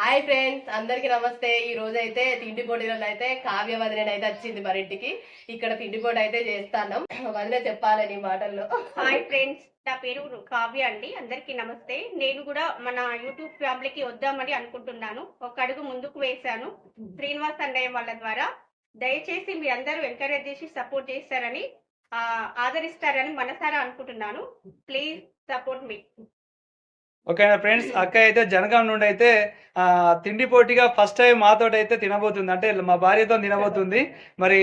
Hi friends అందరికి నమస్తే. ఈ రోజు అయితే తిండి పోటీలలో అయితే కావ్య వదిన అయితే వచ్చింది మరి ఇంటికి. ఇక్కడ తిండి పోటీ అయితే చేస్తాను వదిన చెప్పాలని మాటల్లో. హాయ్ ఫ్రెండ్స్ నా పేరు కావ్య అండి. అందరికీ నమస్తే. నేను కూడా మన యూట్యూబ్ ఫ్యామిలీకి వద్దామని అనుకుంటున్నాను. ఒక అడుగు ముందుకు వేశాను. శ్రీనివాస్ అన్నయ్య వాళ్ళ ద్వారా. దయచేసి మీ అందరూ ఎంకరేజ్ చేసి సపోర్ట్ చేస్తారని ఆదరిస్తారని మనసారా అనుకుంటున్నాను. ప్లీజ్ సపోర్ట్ మీ ఓకేనా ఫ్రెండ్స్? అక్క అయితే జనగాం నుండి అయితే ఆ, తిండి పోటీగా ఫస్ట్ టైం మాతో అయితే తినబోతుంది. అంటే మా భార్యతో తినబోతుంది. మరి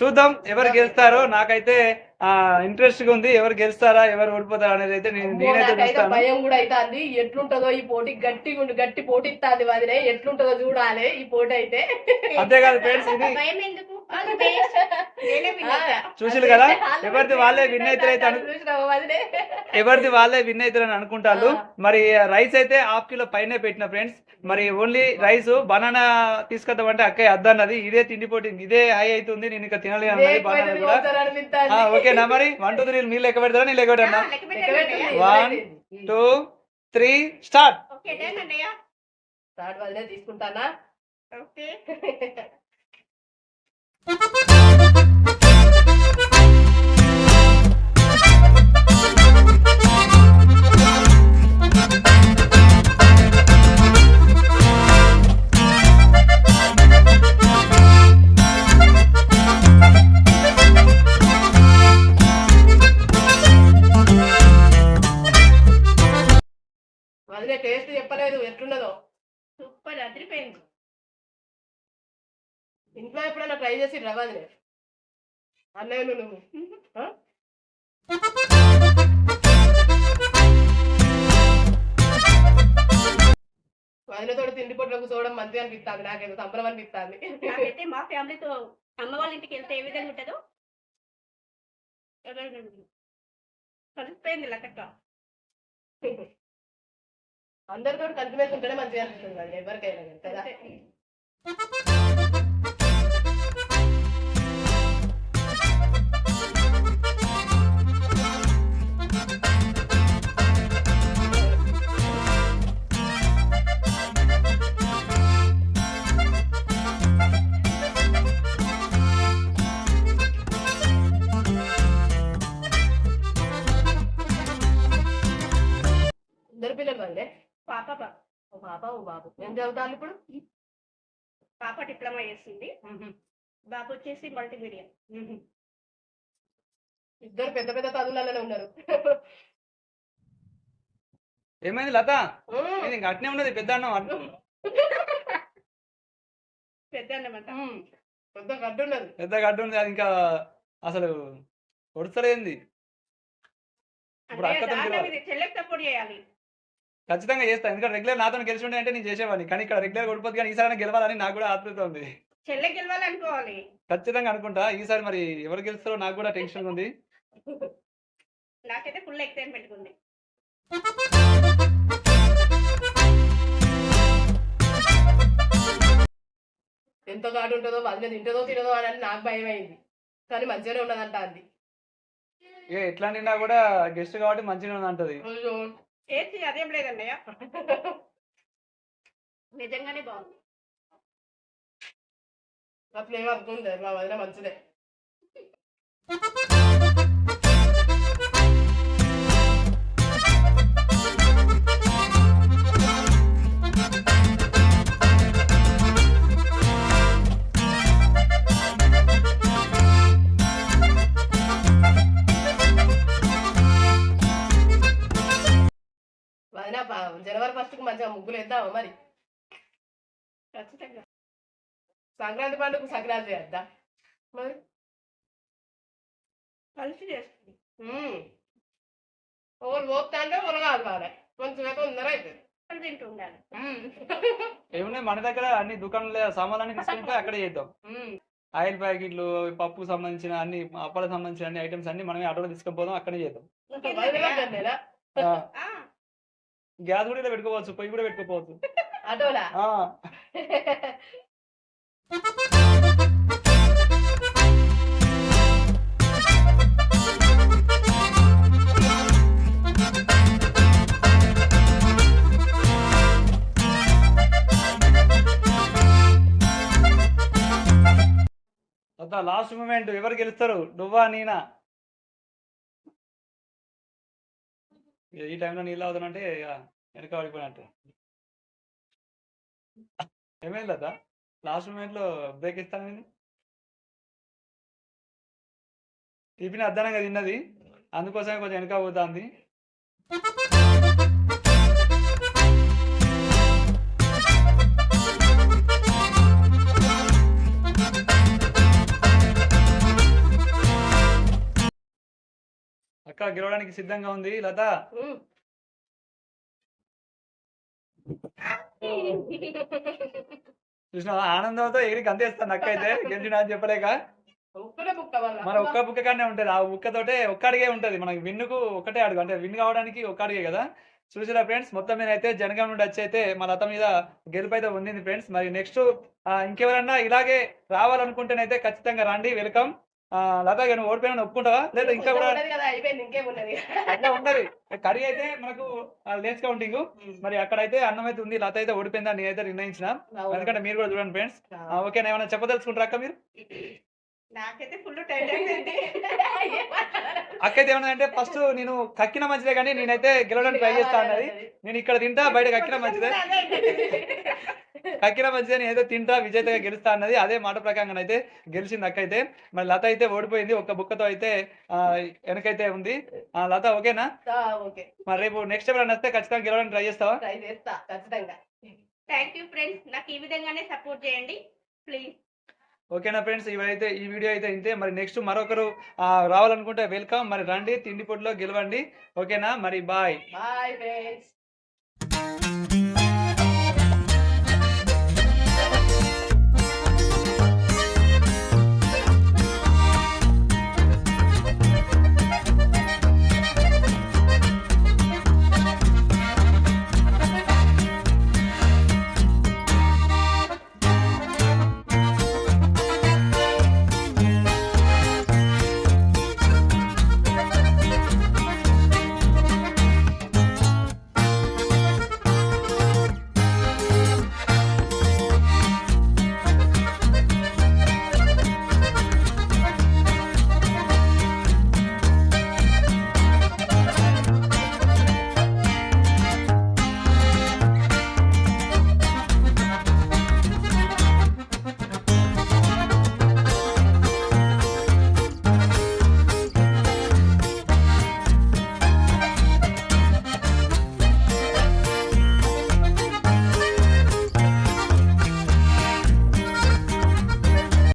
చూద్దాం ఎవరు గెలుస్తారో. నాకైతే ఆ ఇంట్రెస్ట్గా ఉంది. ఎవరు గెలుస్తారా ఎవరు ఓడిపోతారా అనేది అయితే నేను నేనైతే భయం కూడా అవుతుంది ఎట్లుంటదో ఈ పోటీ గట్టి గట్టి పోటీ ఇస్తుంది వదిన ఎట్లుంటదో చూడాలి ఈ పోటీ అయితే. అంతేకాదు ఫ్రెండ్స్ చూసిరు కదా? ఎవరిది వాళ్ళే విన్ వదినే ఎవరిది వాళ్ళే విన్ అవుతారని అనుకుంటారు. మరి రైస్ అయితే హాఫ్ కిలో పైనే పెట్టిన ఫ్రెండ్స్ మరి ఓన్లీ రైస్ బనానా తీసుకొద్దామంటే అక్కయ్య అద్దన్నది ఇదే తిండి పోటీ ఇదే హై అవుతుంది. నేను ఇంకా తినలేను అన్నది బనానా కూడా. ఓకేనా మరి. వన్ టూ త్రీ మీరు లెక్క పెడతారా? నేను లెక్క పెట్టాను? అన్నయ్య. One, two three start తీసుకుంటానా? Okay వదిలే టేస్ట్ చెప్పలేదు ఎట్లున్నదో సూపర్ అదిరిపోయింది ఇంట్లో ఎప్పుడైనా ట్రై చేసి రవాదినే అన్నయ్య నువ్వు. ఆ? వదినతో తిండి పొట్లకు చూడడం మంచిగా అనిపిస్తుంది నాకేదో సంబరం అనిపిస్తుంది. నాకైతే మా ఫ్యామిలీతో అమ్మ వాళ్ళ ఇంటికి వెళ్తే ఏ విధంగా ఉంటుందో కలిసిపోయింది లెక్క అందరితో కలిసిమెలిసి ఉంటేనే మంచిగా అనిపిస్తుంది ఎవరికైనా కానీ, కదా? పాప ఓ బాబు. ఏం చదువుతాను ఇప్పుడు? పాప డిప్లొమా చేస్తుంది. బాబు వచ్చేసి మల్టీమీడియా ఇద్దరు పెద్ద పెద్ద చదువులలోనే ఉన్నారు. ఏమైంది లత? ఇంకా అట్నే ఉన్నది పెద్ద అన్నం? అన్నం. పెద్ద అన్నమాట. పెద్ద గడ్డు ఉన్నది. పెద్ద గడ్డ ఉంది అది ఇంకా అసలు ఒడుస్తలేంది ఇప్పుడు చెల్లెకి సపోర్ట్ చేయాలి. ఖచ్చితంగా చేస్తాను ఎందుకంటే రెగ్యులర్ నాతో గెలిచి ఉంటే అంటే నేను చేసేవాడిని. కానీ ఇక్కడ రెగ్యులర్ ఓడిపోతుంది కానీ ఈసారి గెలవాలని నాకు కూడా ఆతృత ఉంది. చెల్లె గెలవాలనుకోవాలి. ఖచ్చితంగా అనుకుంటా. ఈసారి మరి ఎవరు గెలుస్తారో నాకు కూడా టెన్షన్ ఉంది. నాకైతే ఫుల్ ఎక్సైట్మెంట్ ఉంది. ఎంత ఘాటు ఉంటుందో వదిన తింటుందో తినదో అని నాకు భయం అయింది. కానీ మంచిగానే ఉన్నదంట అది. ఏ ఎట్లా తిన్నా కూడా గెస్ట్ కాబట్టి మంచిగా ఉంది ఏది అదేం లేదన్నయ్య. నిజంగానే బాగుంది. నా ఫ్లేవర్ ఉంది మా వదిన మంచిదే. వేద్దామా మరి? ఖచ్చితంగా. సంక్రాంతి పండుగ సంక్రాంతి వేద్దా మరి? కలిసి చేస్తుంది. ఒకరు పోతా అంటే ఒకరు కావాలి అవుతుంది కలిసి తింటూ ఉండాలి. ఉమ్. ఏమున్నాయి? మన దగ్గర అన్ని దుకాణాల సామాన్లన్నీ తీసుకుంటే అక్కడే చేద్దాం. ఆయిల్ ప్యాకెట్లు పప్పు సంబంధించిన అన్ని అప్పాలకు సంబంధించిన అన్ని ఐటమ్స్ అన్ని మనమే ఆటోలో తీసుకుపోదాం అక్కడే చేద్దాం. గ్యాస్ కూడా ఇలా పెట్టుకోవచ్చు పొయ్యి కూడా పెట్టుకోవచ్చు అదోలా? లాస్ట్ మూమెంట్ ఎవరు గెలుస్తారు? డువ్వా నీనా? ఈ టైంలో నీళ్ళు అవుతానంటే ఇక వెనక పడిపోయినట్టు. ఏమైంది లేదా లాస్ట్ మూమెంట్లో బ్రేక్ ఇస్తాను నేను? టిఫిన్ అద్దనంగా తిన్నది. అందుకోసమే కొంచెం వెనక పోతుంది. అక్క గెలవడానికి సిద్ధంగా ఉంది. లత. చూసిన ఆనందంతో ఎగిరి గంతేస్తాను అక్క అయితే. గెలిచిన అని చెప్పలేక. మన ఒక్క బుక్క కానే ఉంటది. ఆ బుక్కతోటే ఒక్క అడిగే ఉంటది. మనకి విన్నుకు ఒకటే అడుగు. అంటే విన్ కావడానికి ఒక్క అడిగే కదా. చూసిరా ఫ్రెండ్స్? మొత్తం మీద అయితే జనగాం నుండి వచ్చి అయితే మా లత మీద గెలుపు అయితే ఉంది ఫ్రెండ్స్. మరి నెక్స్ట్ ఇంకెవరన్నా ఇలాగే రావాలనుకుంటేనైతే ఖచ్చితంగా రండి. వెల్కమ్. లత ఇక నువ్వు ఓడిపోయినా ఒప్పుకుంటావా లేదా ఇంకా కూడా అట్లా ఉంటది కర్రీ అయితే మనకు లేస్ కౌంటింగ్. మరి అక్కడైతే అన్నం అయితే ఉంది లత అయితే ఓడిపోయిందని నేనైతే నిర్ణయించిన. ఎందుకంటే మీరు కూడా చూడండి ఫ్రెండ్స్. ఓకే ఏమైనా చెప్పదలుచుకుంటారా అక్క మీరు? నాకైతే ఫుల్ టైట్ అయిపోయింది అక్క అయితే ఏమన్నా అంటే ఫస్ట్ నేను కక్కిన మంచిదే కానీ నేనైతే గెలవడానికి ట్రై చేస్తా అన్నది. నేను ఇక్కడ తింటా బయట కక్కిన మంచిదే. కక్కిన మంచిదే నేను ఏదో తింటా విజేతగా గెలుస్తా అన్నది. అదే మాట ప్రకారంగా అయితే గెలిచింది అక్క అయితే మరి లత అయితే ఓడిపోయింది ఒక్క బుక్కతో అయితే వెనకైతే ఉంది. ఆ, లత ఓకేనా? ఓకే. మరి రేపు నెక్స్ట్ ఎవరైనా వస్తే ఖచ్చితంగా గెలవడానికి ట్రై చేస్తావా? ట్రై చేస్తా ఖచ్చితంగా. థ్యాంక్ యూ ఫ్రెండ్స్ నాకు ఈ విధంగానే సపోర్ట్ చేయండి. ప్లీజ్ ఓకేనా ఫ్రెండ్స్? ఇవైతే ఈ వీడియో అయితే ఇంతే. మరి నెక్స్ట్ మరొకరు రావాలనుకుంటే వెల్కమ్. మరి రండి తిండి పొట్టులో గెలవండి. ఓకేనా? మరి బాయ్. Bye friends.